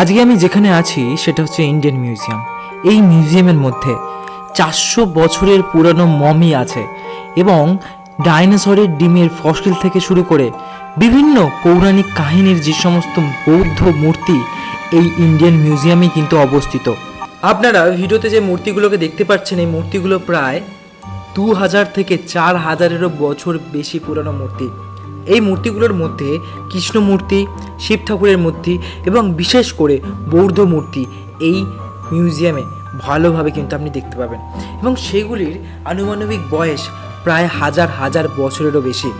আজকে আমি যেখানে আছি, সেটা হচ্ছে ইন্ডিয়ান মিউজিয়াম এই মিউজিয়ামের মধ্যে চারশো বছরের পুরনো মমি আছে এবং ডাইনোসরের ডিমের ফসিল থেকে শুরু করে বিভিন্ন পৌরাণিক কাহিনীর যে সমস্ত বৌদ্ধ মূর্তি এই ইন্ডিয়ান মিউজিয়ামে কিন্তু অবস্থিত। আপনারা ভিডিওতে যে মূর্তিগুলোকে দেখতে পাচ্ছেন, এই মূর্তিগুলো প্রায় দু হাজার থেকে চার হাজারেরও বছর বেশি পুরনো মূর্তি। এই মূর্তিগুলোর মধ্যে কৃষ্ণ মূর্তি শিব ঠাকুরের মূর্তি এবং বিশেষ করে বৌদ্ধ মূর্তি এই মিউজিয়ামে ভালোভাবে কিন্তু আপনি দেখতে পাবেন। এবং সেগুলির আনুমানবিক বয়স প্রায় হাজার হাজার বছরেরও বেশি।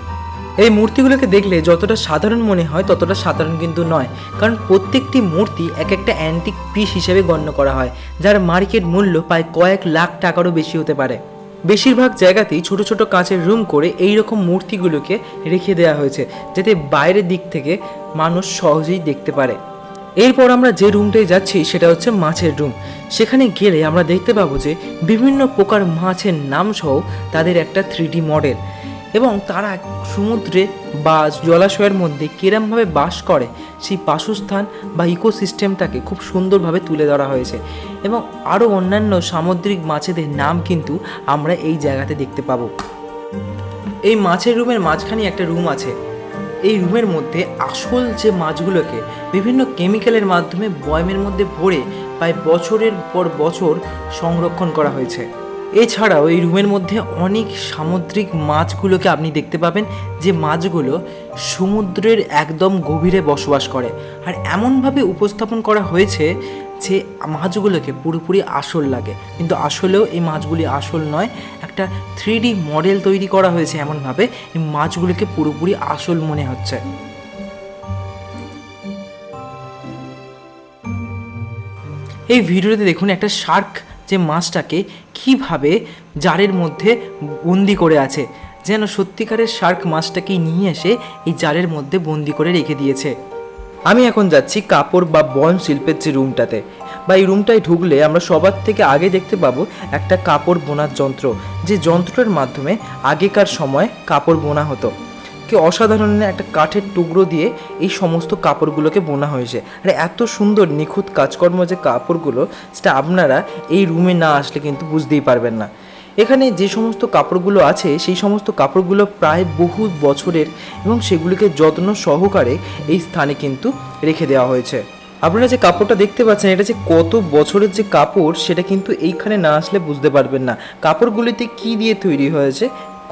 এই মূর্তিগুলোকে দেখলে যতটা সাধারণ মনে হয়, ততটা সাধারণ কিন্তু নয়। কারণ প্রত্যেকটি মূর্তি এক একটা অ্যান্টিক পিস হিসেবে গণ্য করা হয়, যার মার্কেট মূল্য প্রায় কয়েক লাখ টাকারও বেশি হতে পারে। বেশিরভাগ জায়গাতেই ছোট ছোট কাঁচের রুম করে এই রকম মূর্তিগুলোকে রেখে দেওয়া হয়েছে, যাতে বাইরের দিক থেকে মানুষ সহজেই দেখতে পারে। এরপর আমরা যে রুমটায় যাচ্ছি সেটা হচ্ছে মাছের রুম। সেখানে গেলে আমরা দেখতে পাবো যে বিভিন্ন প্রকার মাছের নাম সহ তাদের একটা থ্রি মডেল। এবং তারা সমুদ্রে বা জলাশয়ের মধ্যে কিরমভাবে বাস করে, সেই বাসস্থান বা ইকোসিস্টেমটাকে খুব সুন্দরভাবে তুলে ধরা হয়েছে। এবং আরও অন্যান্য সামুদ্রিক মাছেদের নাম কিন্তু আমরা এই জায়গাতে দেখতে পাবো। এই মাছের রুমের মাঝখানে একটা রুম আছে। এই রুমের মধ্যে আসল যে মাছগুলোকে বিভিন্ন কেমিক্যালের মাধ্যমে বয়মের মধ্যে ভরে প্রায় বছরের পর বছর সংরক্ষণ করা হয়েছে। এছাড়াও এই রুমের মধ্যে অনেক সামুদ্রিক মাছগুলোকে আপনি দেখতে পাবেন, যে মাছগুলো সমুদ্রের একদম গভীরে বসবাস করে। আর এমনভাবে উপস্থাপন করা হয়েছে যে মাছগুলোকে পুরোপুরি আসল লাগে। কিন্তু আসলেও এই মাছগুলি আসল নয়, একটা থ্রি মডেল তৈরি করা হয়েছে এমনভাবে, এই মাছগুলোকে পুরোপুরি আসল মনে হচ্ছে। এই ভিডিওতে দেখুন একটা শার্ক যে মাছটাকে কীভাবে জারের মধ্যে বন্দি করে আছে, যেন সত্যিকারের শার্ক মাছটাকেই নিয়ে এসে এই জারের মধ্যে বন্দি করে রেখে দিয়েছে। আমি এখন যাচ্ছি কাপড় বা বন শিল্পের যে রুমটাতে। বা এই রুমটায় ঢুকলে আমরা সবার থেকে আগে দেখতে পাবো একটা কাপড় বোনার যন্ত্র, যে যন্ত্রের মাধ্যমে আগেকার সময় কাপড় বোনা হতো। কি অসাধারণ একটা কাঠের টুকরো দিয়ে এই সমস্ত কাপড়গুলোকে বোনা হয়েছে। আর, এত সুন্দর, নিখুঁত কাজকর্ম যে কাপড়গুলো, সেটা আপনারা এই রুমে না আসলে কিন্তু বুঝতেই পারবেন না। এখানে যে সমস্ত কাপড়গুলো আছে, সেই সমস্ত কাপড়গুলো প্রায় বহু বছরের এবং সেগুলিকে যত্ন সহকারে এই স্থানে কিন্তু রেখে দেওয়া হয়েছে। আপনারা যে কাপড়টা দেখতে পাচ্ছেন, এটা যে কত বছরের যে কাপড়, সেটা কিন্তু এইখানে না আসলে বুঝতে পারবেন না। কাপড়গুলিতে কি দিয়ে তৈরি হয়েছে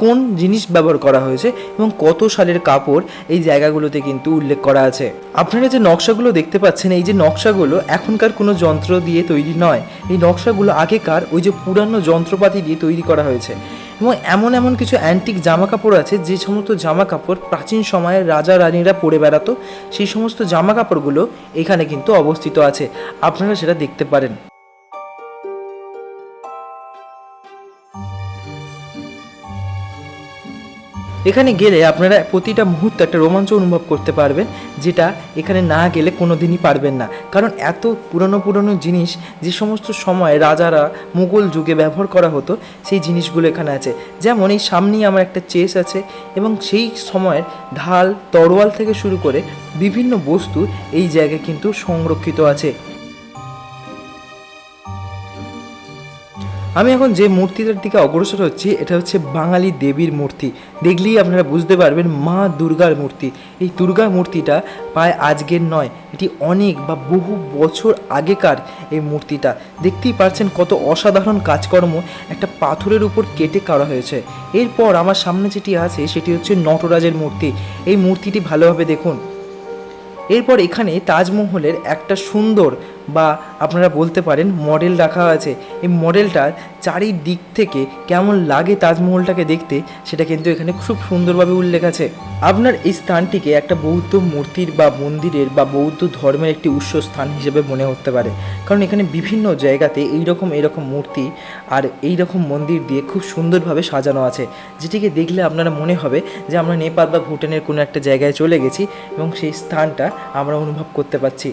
কোন জিনিস ব্যবহার করা হয়েছে এবং কত সালের কাপড় এই জায়গাগুলোতে কিন্তু উল্লেখ করা আছে। আপনারা যে নকশাগুলো দেখতে পাচ্ছেন, এই যে নকশাগুলো এখনকার কোনো যন্ত্র দিয়ে তৈরি নয়। এই নকশাগুলো আগেকার ওই যে পুরানো যন্ত্রপাতি দিয়ে তৈরি করা হয়েছে। এবং এমন এমন কিছু অ্যান্টিক জামা কাপড় আছে, যে সমস্ত জামা কাপড় প্রাচীন সময়ে রাজা রানীরা পরে বেড়াতো, সেই সমস্ত জামা কাপড়গুলো এখানে কিন্তু অবস্থিত আছে। আপনারা সেটা দেখতে পারেন। এখানে গেলে আপনারা প্রতিটা মুহূর্তে একটা রোমাঞ্চ অনুভব করতে পারবেন, যেটা এখানে না গেলে কোনো দিনই পারবেন না। কারণ এত পুরনো পুরনো জিনিস, যে সমস্ত সময় রাজারা মুঘল যুগে ব্যবহার করা হতো, সেই জিনিসগুলো এখানে আছে। যেমন এই সামনেই আমার একটা চেস আছে, এবং সেই সময়ের ঢাল, তরোয়াল থেকে শুরু করে বিভিন্ন বস্তু এই জায়গায় কিন্তু সংরক্ষিত আছে। আমি এখন যে মূর্তিটার দিকে অগ্রসর হচ্ছি, এটা হচ্ছে বাঙালি দেবীর মূর্তি। দেখলেই আপনারা বুঝতে পারবেন মা দুর্গার মূর্তি। এই দুর্গা মূর্তিটা প্রায় আজকের নয়, এটি অনেক বা বহু বছর আগেকার এই মূর্তিটা। দেখতেই পারছেন কত অসাধারণ কাজকর্ম একটা পাথরের উপর কেটে করা হয়েছে। এরপর আমার সামনে যেটি আছে, সেটি হচ্ছে নটরাজের মূর্তি। এই মূর্তিটি ভালোভাবে দেখুন। এরপর এখানে তাজমহলের একটা সুন্দর বা আপনারা বলতে পারেন মডেল রাখা আছে। এই মডেলটার চারিদিক থেকে কেমন লাগে তাজমহলটাকে দেখতে, সেটা কিন্তু এখানে খুব সুন্দরভাবে উল্লেখ আছে। আপনার এই স্থানটিকে একটা বৌদ্ধ মূর্তির বা মন্দিরের বা বৌদ্ধ ধর্মের একটি উৎস স্থান হিসেবে মনে হতে পারে। কারণ এখানে বিভিন্ন জায়গাতে এইরকম এরকম মূর্তি আর এই রকম মন্দির দিয়ে খুব সুন্দরভাবে সাজানো আছে। যেটিকে দেখলে আপনারা মনে হবে যে আমরা নেপাল বা ভুটানের কোনো একটা জায়গায় চলে গেছি এবং সেই স্থানটা আমরা অনুভব করতে পারছি।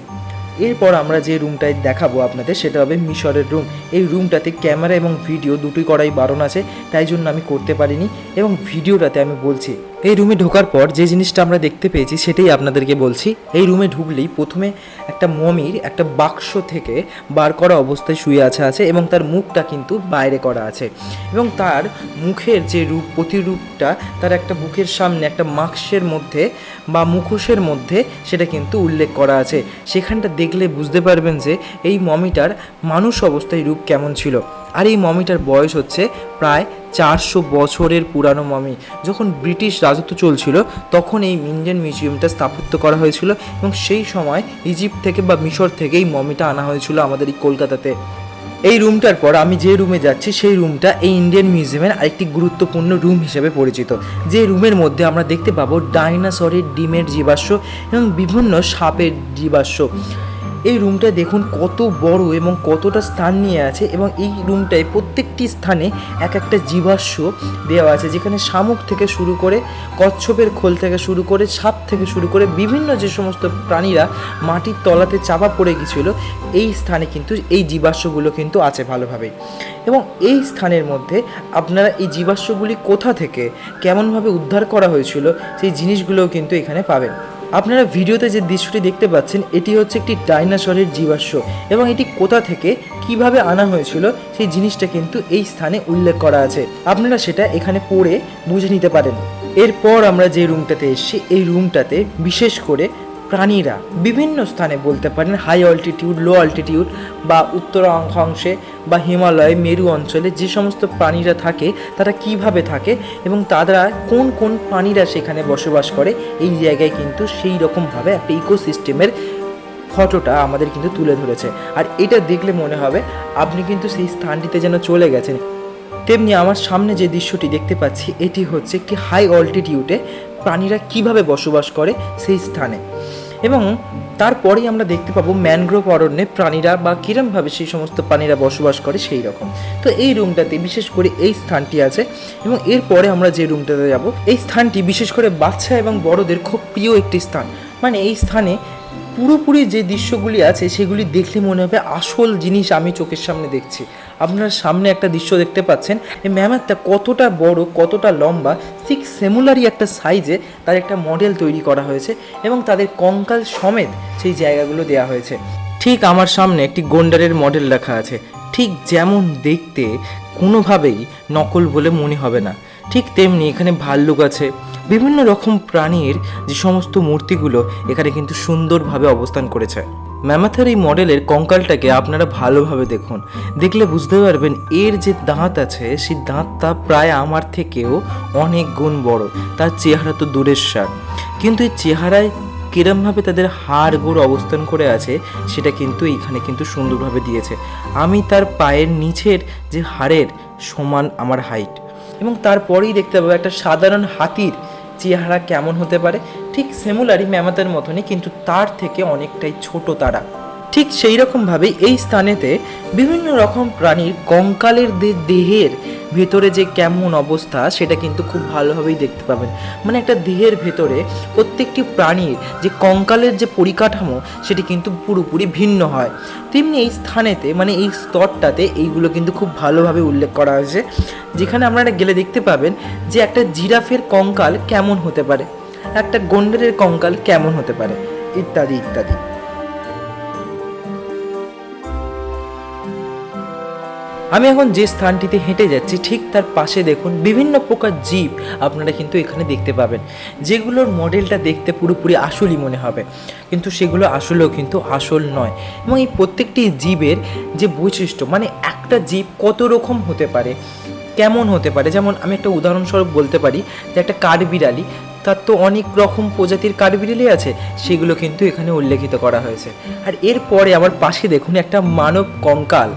এরপর আমরা যে রুমটায় দেখাবো আপনাদের, সেটা হবে মিশরের রুম এই রুমটাতে ক্যামেরা এবং ভিডিও দুটোই করাই বারণ আছে, তাই জন্য আমি করতে পারিনি। এবং ভিডিওটাতে আমি বলছি, এই রুমে ঢোকার পর যে জিনিসটা আমরা দেখতে পেয়েছি, সেটাই আপনাদেরকে বলছি। এই রুমে ঢুকলেই প্রথমে একটা মমির একটা বাক্স থেকে বার করা অবস্থায় শুয়ে আছে আছে এবং তার মুখটা কিন্তু বাইরে করা আছে। এবং তার মুখের যে রূপ, প্রতিরূপটা, তার একটা বুকের সামনে একটা মাস্কের মধ্যে বা মুখোশের মধ্যে সেটা কিন্তু উল্লেখ করা আছে। সেখানটা দেখলে বুঝতে পারবেন যে এই মমিটার মানুষ অবস্থায় রূপ কেমন ছিল। আর এই মমিটার বয়স হচ্ছে প্রায় চারশো বছরের পুরানো মমি। যখন ব্রিটিশ রাজত্ব চলছিল, তখন এই ইন্ডিয়ান মিউজিয়ামটা স্থাপত্য করা হয়েছিল এবং সেই সময় ইজিপ্ট থেকে বা মিশর থেকে এই মমিটা আনা হয়েছিল আমাদের এই কলকাতাতে। এই রুমটার পর আমি যে রুমে যাচ্ছি, সেই রুমটা এই ইন্ডিয়ান মিউজিয়ামের আরেকটি গুরুত্বপূর্ণ রুম হিসেবে পরিচিত। যে রুমের মধ্যে আমরা দেখতে পাবো ডাইনাসরের ডিমের জীবাশ্ম এবং বিভিন্ন সাপের জীবাশ্ম। এই রুমটা দেখুন কত বড় এবং কতটা স্থান নিয়ে আছে এবং এই রুমটায় প্রত্যেকটি স্থানে এক একটা জীবাশ্ম দেওয়া আছে, যেখানে শামুক থেকে শুরু করে, কচ্ছপের খোল থেকে শুরু করে, সাপ থেকে শুরু করে বিভিন্ন যে সমস্ত প্রাণীরা মাটির তলাতে চাপা পড়ে গেছিল এই স্থানে কিন্তু এই জীবাশ্মগুলো কিন্তু আছে ভালোভাবেই। এবং এই স্থানের মধ্যে আপনারা এই জীবাশ্মগুলি কোথা থেকে, কেমনভাবে উদ্ধার করা হয়েছিল, সেই জিনিসগুলোও কিন্তু এখানে পাবেন। আপনারা ভিডিওতে যে দৃশ্যটি দেখতে পাচ্ছেন, এটি হচ্ছে একটি ডাইনাসরের জীবাশ্ম এবং এটি কোথা থেকে কীভাবে আনা হয়েছিল সেই জিনিসটা কিন্তু এই স্থানে উল্লেখ করা আছে। আপনারা সেটা এখানে পড়ে বুঝে নিতে পারেন। এরপর আমরা যে রুমটাতে এসেছি, এই রুমটাতে বিশেষ করে প্রাণীরা বিভিন্ন স্থানে বলতে পারেন হাই অল্টিটিউড লো অল্টিটিউড বা উত্তর অংশে বা হিমালয়, মেরু অঞ্চলে যে সমস্ত প্রাণীরা থাকে, তারা কীভাবে থাকে এবং তারা কোন কোন প্রাণীরা সেখানে বসবাস করে, এই জায়গায় কিন্তু সেই রকমভাবে একটা ইকোসিস্টেমের ফটোটা আমাদের কিন্তু তুলে ধরেছে। আর এটা দেখলে মনে হবে, আপনি কিন্তু সেই স্থানটিতে যেন চলে গেছেন। তেমনি আমার সামনে যে দৃশ্যটি দেখতে পাচ্ছি, এটি হচ্ছে একটি হাই অল্টিটিউডে প্রাণীরা কীভাবে বসবাস করে সেই স্থানে। এবং তারপরেই আমরা দেখতে পাবো ম্যানগ্রোভ অরণ্যে প্রাণীরা বা কিরমভাবে সেই সমস্ত প্রাণীরা বসবাস করে সেই রকম। তো এই রুমটাতে বিশেষ করে এই স্থানটি আছে এবং এরপরে আমরা যে রুমটাতে যাব, এই স্থানটি বিশেষ করে বাচ্চা এবং বড়দের খুব প্রিয় একটি স্থান। মানে এই স্থানে পুরোপুরি যে দৃশ্যগুলি আছে, সেগুলি দেখলে মনে হবে আসল জিনিস আমি চোখের সামনে দেখছি। আপনার সামনে একটা দৃশ্য দেখতে পাচ্ছেন। এই ম্যামারটা কতটা বড়, কতটা লম্বা, ঠিক সেমুলারই একটা সাইজে তার একটা মডেল তৈরি করা হয়েছে এবং তাদের কঙ্কাল সমেত সেই জায়গাগুলো দেওয়া হয়েছে। ঠিক আমার সামনে একটি গন্ডারের মডেল রাখা আছে। ঠিক যেমন দেখতে কোনোভাবেই নকল বলে মনে হবে না। ঠিক তেমনি এখানে ভাল্লুক আছে। বিভিন্ন রকম প্রাণীর যে সমস্ত মূর্তিগুলো এখানে কিন্তু সুন্দরভাবে অবস্থান করেছে। ম্যামাথার এই মডেলের কঙ্কালটাকে আপনারা ভালোভাবে দেখুন। দেখলে বুঝতে পারবেন এর যে দাঁত আছে, সেই দাঁতটা প্রায় আমার থেকেও অনেক গুণ বড়। তার চেহারা তো দূরের সার। কিন্তু এই চেহারায় কিরমভাবে তাদের হাড় গোড় অবস্থান করে আছে, সেটা কিন্তু এইখানে কিন্তু সুন্দরভাবে দিয়েছে। আমি তার পায়ের নিচের যে হাড়ের সমান আমার হাইট এবং তারপরেই দেখতে পাবো একটা সাধারণ হাতির চেহারা কেমন হতে পারে। ঠিক সেমুলারি ম্যামাতের মতনই, কিন্তু তার থেকে অনেকটাই ছোট তারা। ঠিক সেই রকমভাবেই এই স্থানেতে বিভিন্ন রকম প্রাণীর কঙ্কালের দেহের ভেতরে যে কেমন অবস্থা, সেটা কিন্তু খুব ভালোভাবেই দেখতে পাবেন। মানে একটা দেহের ভেতরে প্রত্যেকটি প্রাণীর যে কঙ্কালের যে পরিকাঠামো, সেটি কিন্তু পুরোপুরি ভিন্ন হয়। তেমনি এই স্থানেতে মানে এই স্তরটাতে এইগুলো কিন্তু খুব ভালোভাবে উল্লেখ করা হয়েছে। যেখানে আপনারা গেলে দেখতে পাবেন যে একটা জিরাফের কঙ্কাল কেমন হতে পারে, একটা গন্ডারের কঙ্কাল কেমন হতে পারে, ইত্যাদি ইত্যাদি। আমি এখন যে স্থানটিতে হেঁটে যাচ্ছি, ঠিক তার পাশে দেখুন বিভিন্ন প্রকার জীব আপনারা কিন্তু এখানে দেখতে পাবেন। যেগুলোর মডেলটা দেখতে পুরোপুরি আসলই মনে হবে। কিন্তু সেগুলো আসলেও কিন্তু আসল নয়। এবং এই প্রত্যেকটি জীবের যে বৈশিষ্ট্য মানে একটা জীব কত রকম হতে পারে, কেমন হতে পারে, যেমন আমি একটা উদাহরণস্বরূপ বলতে পারি যে একটা কাঠবিড়ালি, তার তো অনেক রকম প্রজাতির কাঠবিড়ালি আছে, সেগুলো কিন্তু এখানে উল্লেখিত করা হয়েছে। আর এরপরে আমার পাশে দেখুন একটা মানব কঙ্কাল।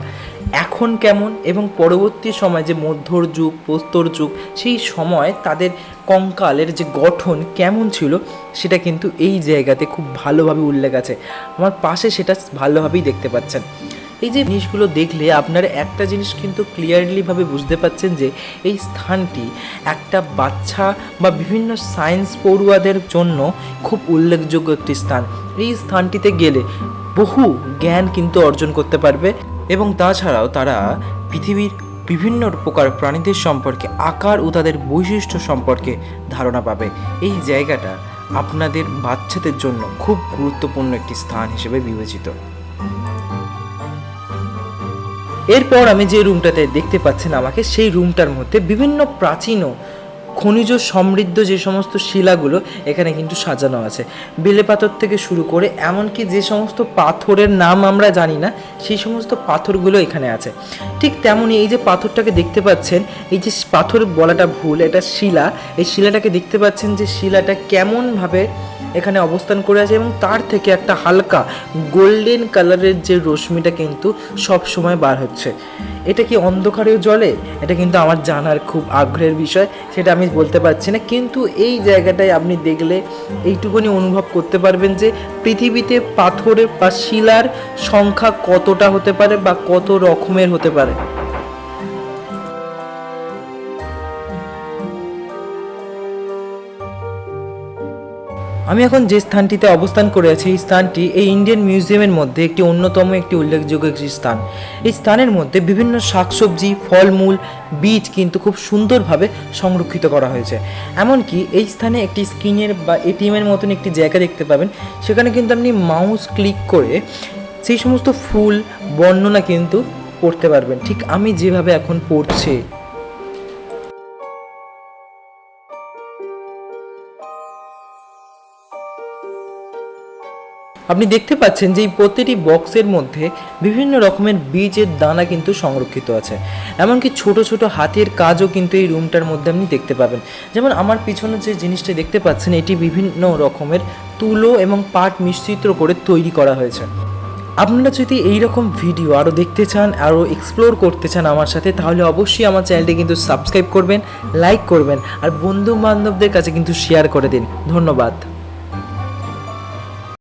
এখন কেমন এবং পরবর্তী সময় যে মধ্যর যুগ, প্রস্তর যুগ, সেই সময় তাদের কঙ্কালের যে গঠন কেমন ছিল, সেটা কিন্তু এই জায়গাতে খুব ভালোভাবে উল্লেখ আছে। আমার পাশে সেটা ভালোভাবেই দেখতে পাচ্ছেন। এই যে জিনিসগুলো দেখলে আপনারা একটা জিনিস কিন্তু ক্লিয়ারলিভাবে বুঝতে পাচ্ছেন যে, এই স্থানটি একটা বাচ্চা বা বিভিন্ন সায়েন্স পড়ুয়াদের জন্য খুব উল্লেখযোগ্য একটি স্থান। এই স্থানটিতে গেলে বহু জ্ঞান কিন্তু অর্জন করতে পারবে এবং তাছাড়াও তারা পৃথিবীর বিভিন্ন প্রকার প্রাণীদের সম্পর্কে আকার ও তাদের বৈশিষ্ট্য সম্পর্কে ধারণা পাবে। এই জায়গাটা আপনাদের বাচ্চাদের জন্য খুব গুরুত্বপূর্ণ একটি স্থান হিসেবে বিবেচিত। এরপর আমি যে রুমটাতে দেখতে পাচ্ছেন আমাকে, সেই রুমটার মধ্যে বিভিন্ন প্রাচীন খনিজ সমৃদ্ধ যে সমস্ত শিলাগুলো এখানে কিন্তু সাজানো আছে। বেলে পাথর থেকে শুরু করে এমনকি যে সমস্ত পাথরের নাম আমরা জানি না, সেই সমস্ত পাথরগুলো এখানে আছে। ঠিক তেমনই এই যে পাথরটাকে দেখতে পাচ্ছেন, এই যে পাথর বলাটা ভুল, এটা শিলা। এই শিলাটাকে দেখতে পাচ্ছেন যে শিলাটা কেমনভাবে এখানে অবস্থান করে আছে এবং তার থেকে একটা হালকা গোল্ডেন কালারের যে রশ্মিটা কিন্তু সব সময় বার হচ্ছে। এটা কি অন্ধকারেও জলে এটা কিন্তু আমার জানার খুব আগ্রহের বিষয়, সেটা আমি বলতে পারছি না। কিন্তু এই জায়গাটায় আপনি দেখলে এইটুকুনি অনুভব করতে পারবেন যে পৃথিবীতে পাথরের বা শিলার সংখ্যা কতটা হতে পারে বা কত রকমের হতে পারে। আমি এখন যে স্থানটিতে অবস্থান করে আছি, এই স্থানটি এই ইন্ডিয়ান মিউজিয়ামের মধ্যে একটি অন্যতম একটি উল্লেখযোগ্য একটি স্থান। এই স্থানের মধ্যে বিভিন্ন শাকসবজি, ফলমূল, বীজ কিন্তু খুব সুন্দরভাবে সংরক্ষিত করা হয়েছে। এমনকি এই স্থানে একটি স্ক্রিনের বা এটিএমের মতন একটি জায়গা দেখতে পাবেন। সেখানে কিন্তু আপনি মাউস ক্লিক করে সেই সমস্ত ফুল, বর্ণনা কিন্তু পড়তে পারবেন। ঠিক আমি যেভাবে এখন পড়ছি আপনি দেখতে পাচ্ছেন যে এই প্রতিটি বক্সের মধ্যে বিভিন্ন রকমের বীজের দানা কিন্তু সংরক্ষিত আছে। এমনকি ছোট ছোট হাতের কাজও কিন্তু এই রুমটার মধ্যে আপনি দেখতে পাবেন। যেমন আমার পিছনে যে জিনিসটা দেখতে পাচ্ছেন, এটি বিভিন্ন রকমের তুলো এবং পাট মিশ্রিত করে তৈরি করা হয়েছে। আপনারা যদি এই রকম ভিডিও আরও দেখতে চান, আরও এক্সপ্লোর করতে চান আমার সাথে, তাহলে অবশ্যই আমার চ্যানেলটি কিন্তু সাবস্ক্রাইব করবেন লাইক করবেন, আর বন্ধু বান্ধবদের কাছে কিন্তু শেয়ার করে দিন। ধন্যবাদ।